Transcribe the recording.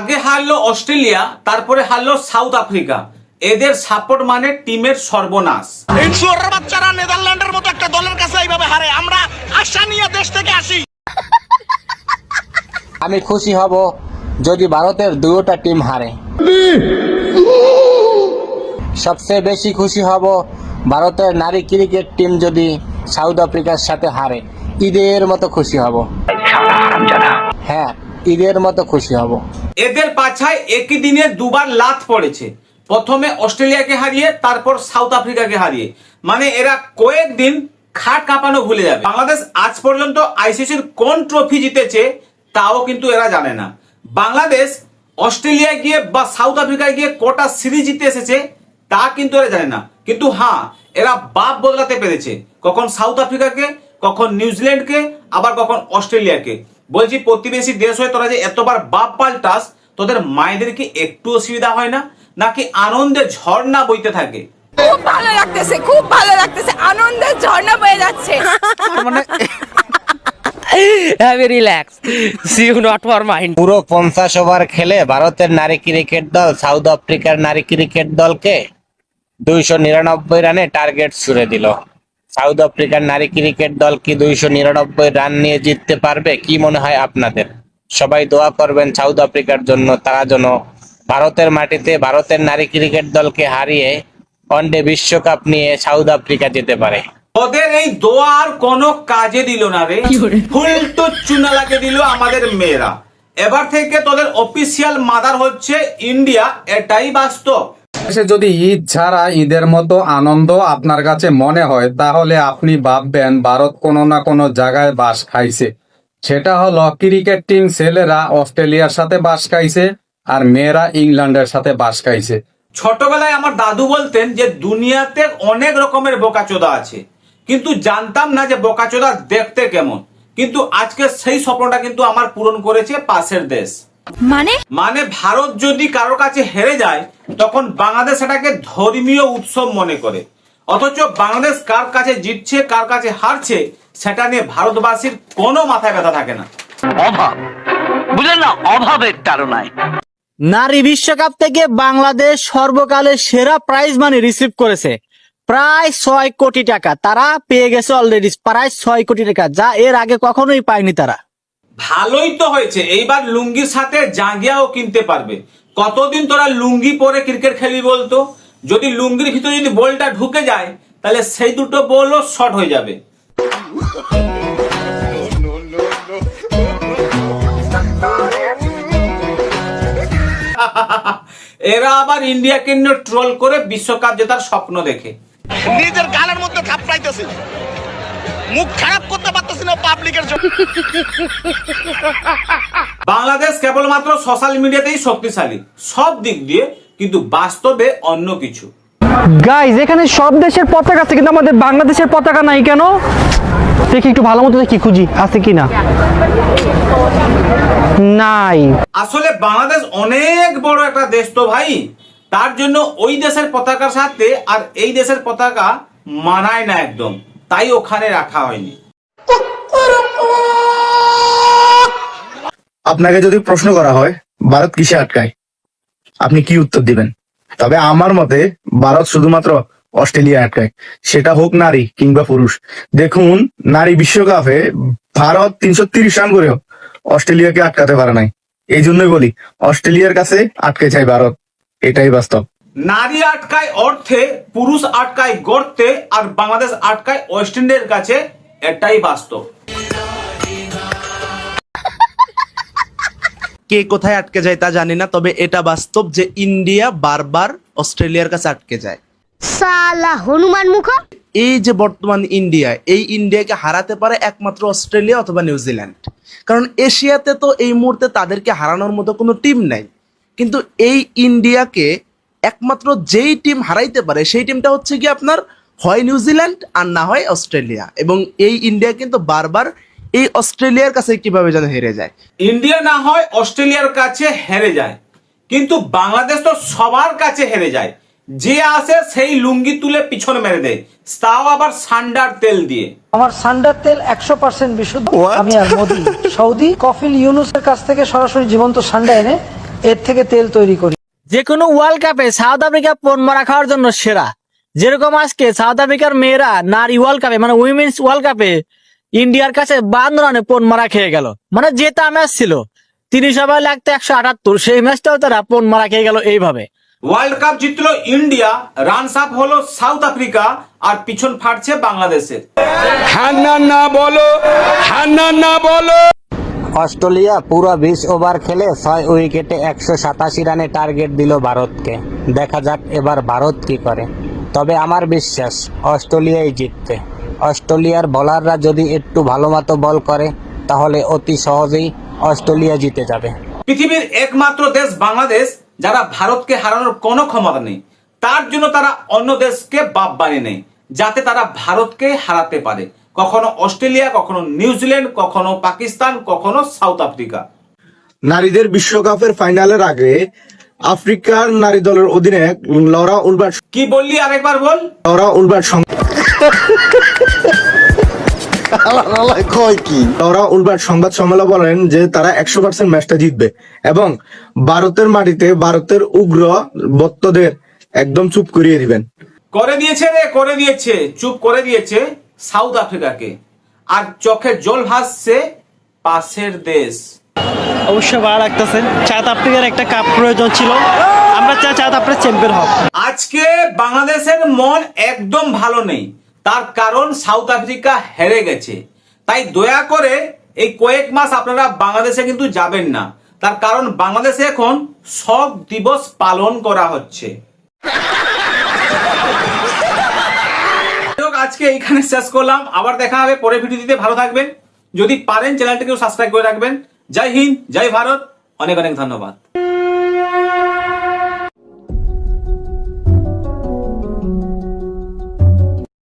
আগে হারলো অস্ট্রেলিয়া তারপরে হারলো সাউথ আফ্রিকা। এদের সাপোর্ট মানে টিমের সর্বনাশ। ইনসুয়ারের বাচ্চারা নেদারল্যান্ডের মতো একটা দলের কাছে এইভাবে হারে। আমরা আশা নিয়ে দেশ থেকে আসি। আমি খুশি হব যদি ভারতের দুটা টিম হারে। সবচেয়ে বেশি খুশি হব ভারতের নারী ক্রিকেট টিম যদি সাউথ আফ্রিকার সাথে হারে। ঈদের মতো খুশি হব। হ্যাঁ। ঈদের মতো খুশি হব। এদের পাছায় একই দিনে দুবার লাথ পড়েছে। প্রথমে অস্ট্রেলিয়াকে হারিয়ে, তারপর সাউথ আফ্রিকাকে হারিয়ে। মানে এরা কয়েকদিন খাট কাঁপানো ভুলে যাবে। বাংলাদেশ আজ পর্যন্ত আইসিসির কোন ট্রফি জিতেছে, তাও কিন্তু এরা জানে না। বাংলাদেশ অস্ট্রেলিয়ায় গিয়ে বা সাউথ আফ্রিকায় গিয়ে কটা সিরিজ জিতে এসেছে, তা কিন্তু এরা জানে না। কিন্তু হ্যাঁ এরা বাপ বদলাতে পেরেছে। কখন সাউথ আফ্রিকাকে, কখন নিউজিল্যান্ডকে, আবার কখন অস্ট্রেলিয়াকে। বলছি প্রতিবেশী দেশ হয়ে তোরা যে এতবার বাপ পাল্টাস তোদের মায়েদের কি একটু অসুবিধা হয় না? নাকি আনন্দে ঝর্ণা বইতে থাকে? খুব ভালো লাগতেছে খুব ভালো লাগতেছে আনন্দের ঝর্ণা বয়ে যাচ্ছে। Have relax see you not for mind পুরো পঞ্চাশ ওভার খেলে ভারতের নারী ক্রিকেট দল সাউথ আফ্রিকার নারী ক্রিকেট দলকে দুইশো নিরানব্বই রানে টার্গেট ছুড়ে দিল। সাউথ আফ্রিকার নারী ক্রিকেট দল কি দুইশো নিরানব্বই রান নিয়ে জিততে পারবে? কি মনে হয় আপনাদের? সবাই দোয়া করবেন সাউথ আফ্রিকার জন্য তারা যেন ভারতের মাটিতে ভারতের নারী ক্রিকেট দলকে হারিয়ে ওয়ানডে বিশ্বকাপ নিয়ে সাউথ আফ্রিকা যেতে পারে। ওদের এই দোয়ার কোনো কাজে দিল না রে। ফুল তো চুনা লাগিয়ে দিল আমাদের মেয়েরা। এবার থেকে তোদের অফিসিয়াল মাদার হচ্ছে ইন্ডিয়া এটাই বাস্তব। দেশে যদি ঈদ ছাড়া ঈদের মতো আনন্দ আপনার কাছে মনে হয়, তাহলে আপনি ভাববেন, ভারত কোনো না কোনো জায়গায় বাস খাইছে। সেটা হলো ক্রিকেট টিম ছেলেরা অস্ট্রেলিয়ার সাথে বাস খাইছে আর মেয়েরা ইংল্যান্ডের সাথে বাস খাইছে। ছোটবেলায় আমার দাদু বলতেন যে, দুনিয়াতে অনেক রকমের বোকাচোদা আছে। কিন্তু জানতাম না যে বোকাচোদা দেখতে কেমন। কিন্তু আজকে সেই স্বপ্নটা কিন্তু আমার পূরণ করেছে পাশের দেশ। মানে? মানে ভারত যদি কারও কাছে হেরে যায় তখন বাংলাদেশ সেটাকে ধর্মীয় উৎসব মনে করে। অথচ বাংলাদেশ কার কাছে জিতছে কার কাছে হারছে সেটা নিয়ে ভারতবাসীর কোনো মাথায় ব্যথা থাকে না। অভাব। বুঝলেন না অভাবের নারী বিশ্বকাপ থেকে বাংলাদেশ সর্বকালের সেরা প্রাইজ মানি রিসিভ করেছে। প্রায় ছয় কোটি টাকা। তারা পেয়ে গেছে অলরেডি প্রায় ছয় কোটি টাকা যা এর আগে কখনোই পায়নি তারা। ভালোই তো হয়েছে। এইবার লুঙ্গির সাথে জাঙ্গিয়াও কিনতে পারবে। কতদিন তোরা লুঙ্গি পরে ক্রিকেট খেলবি বলতো? যদি লুঙ্গির ভিতরে যদি বলটা ঢুকে যায়, তাহলে সেই দুটো বলও শর্ট হয়ে যাবে। এরা আবার ইন্ডিয়াকে নিয়ে ট্রোল করে বিশ্বকাপ জেতার স্বপ্ন দেখে। নিজের গালের মধ্যে থাপড়াইতেছি। মুখ খারাপ করতে পারতেছি না পাবলিকের জন্য। বাংলাদেশ কেবলমাত্র সোশ্যাল মিডিয়াতেই শক্তিশালী। সব দিক দিয়ে কিন্তু বাস্তবে অন্য কিছু। গাইজ এখানে সব দেশের পতাকা আছে কিন্তু আমাদের বাংলাদেশের পতাকা নাই কেন? দেখি একটু ভালো মতো দেখি খুঁজি আছে কি না নাই। আসলে বাংলাদেশ অনেক বড় একটা দেশ তো ভাই। তার জন্য ওই দেশের পতাকার সাথে আর এই দেশের পতাকা মানায় না একদম। তাই ওখানে রাখা হয়নি। আপনাকে যদি প্রশ্ন করা হয়, ভারত কিসে আটকায়? আপনি কি উত্তর দিবেন? তবে আমার মতে, ভারত শুধুমাত্র অস্ট্রেলিয়া আটকায়। সেটা হোক নারী কিংবা পুরুষ। দেখুন, নারী বিশ্বকাপে ভারত তিনশো তিরিশ রান করেও অস্ট্রেলিয়াকে আটকাতে পারে নাই। এই জন্যই বলি, অস্ট্রেলিয়ার কাছে আটকে যায় ভারত। এটাই বাস্তব। নারী আটকায় অর্থে পুরুষ আটকায় গর্তে আর বাংলাদেশ আটকায় ওয়েস্ট ইন্ডিজের কাছে এটাই বাস্তব। কে কোথায় আটকে যায় তা জানি না তবে এটা বাস্তব যে ইন্ডিয়া বারবার অস্ট্রেলিয়ার কাছে আটকে যায়। সালা হনুমান মুখ। এই যে বর্তমান ইন্ডিয়া এই ইন্ডিয়াকে হারাতে পারে একমাত্র অস্ট্রেলিয়া অথবা নিউজিল্যান্ড কারণ এশিয়াতে তো এই মুহূর্তে তাদেরকে হারানোর মতো কোনো টিম নাই। কিন্তু এই ইন্ডিয়াকে একমাত্র যেই টিম হারাইতে পারে সেই টিমটা হচ্ছে কি আপনার হয় নিউজিল্যান্ড আর না হয় অস্ট্রেলিয়া। এবং এই ইন্ডিয়া কিন্তু বারবার এই অস্ট্রেলিয়ার কাছে কীভাবে যেন হেরে যায়। ইন্ডিয়া না হয় অস্ট্রেলিয়ার কাছে হেরে যায় কিন্তু বাংলাদেশ তো সবার কাছে হেরে যায়। যে আসে সেই লুঙ্গি তুলে পিছন মেরে দেয় তাও আবার সান্ডার তেল দিয়ে। আমার সান্ডার তেল একশো পার্সেন্ট বিশুদ্ধ। আমি আর মোদি সৌদি কফিল ইউনুসের কাছ থেকে সরাসরি জীবন্ত সান্ডা এনে এর থেকে তেল তৈরি করি। যে কোনো ওয়ার্ল্ড কাপে সাউথ আফ্রিকা পণ মারা খাওয়ার জন্য সেরা। যেরকম আজকে সাউথ আফ্রিকার মেয়েরা নারী ওয়ার্ল্ড কাপে মানে উইমেন্স ওয়ার্ল্ড কাপে ইন্ডিয়ার কাছে বান্ন রানে পণ মারা খেয়ে গেল। মানে যেটা ম্যাচ ছিল তিরিশ ওভার লাগতে একশো আটাত্তর সেই ম্যাচটাও তারা পণ মারা খেয়ে গেল এইভাবে। ওয়ার্ল্ড কাপ জিতলো ইন্ডিয়া রানস আপ হলো সাউথ আফ্রিকা আর পিছন ফাটছে বাংলাদেশের। অস্ট্রেলিয়া পুরো বিশ ওভার খেলে ছয় উইকেটে একশো সাতাশি রানে টার্গেট দিল ভারতকে। দেখা যাক এবার ভারত কি করে। তবে আমার বিশ্বাস, অস্ট্রেলিয়াই জিতবে। অস্ট্রেলিয়ার বোলাররা যদি একটু ভালো মতো বল করে, তাহলে অতি সহজেই অস্ট্রেলিয়া জিতে যাবে। পৃথিবীর একমাত্র দেশ বাংলাদেশ, যারা ভারতকে হারানোর কোনো ক্ষমতা নেই। তার জন্য তারা অন্য দেশকে বাপ বানিয়ে নেয়, যাতে তারা ভারতকে হারাতে পারে। কখনো অস্ট্রেলিয়া কখনো নিউজিল্যান্ড কখনো পাকিস্তান কখনো সাউথ আফ্রিকা। নারীদের বিশ্বকাপের ফাইনালের আগে আফ্রিকার নারী দলের অধিনায়ক লরা উলবার্ট কি বললি? আরেকবার বল। লরা উলবার্ট সং- লরা উলবার্ট সংবাদ সম্মেলনে বলেন যে তারা একশো পার্সেন্ট ম্যাচটা জিতবে এবং ভারতের মাটিতে ভারতের উগ্র বত্তদের একদম চুপ করিয়ে দিবেন। করে দিয়েছে রে করে দিয়েছে। চুপ করে দিয়েছে। সাউথ আফ্রিকাকে। আর চোখে জল ভাসছে পাশের দেশ। অবশ্যই ভালো লাগতেছে। সাউথ আফ্রিকার একটা কাপ প্রয়োজন ছিল। আমরা চাই সাউথ আফ্রিকা চ্যাম্পিয়ন হোক। আজকে বাংলাদেশের মন একদম ভালো নেই। তার কারণ সাউথ আফ্রিকা হেরে গেছে। তাই দয়া করে এই কয়েক মাস আপনারা বাংলাদেশে কিন্তু যাবেন না। তার কারণ বাংলাদেশে এখন শোক দিবস পালন করা হচ্ছে। আজকে এইখানে শেষ করলাম। আবার দেখা হবে পরে ভিডিওতে। ভালো থাকবেন। যদি পারেন, চ্যানেলটিকেও সাবস্ক্রাইব করে রাখবেন। জয় হিন্দ, জয় ভারত। অনেক অনেক ধন্যবাদ।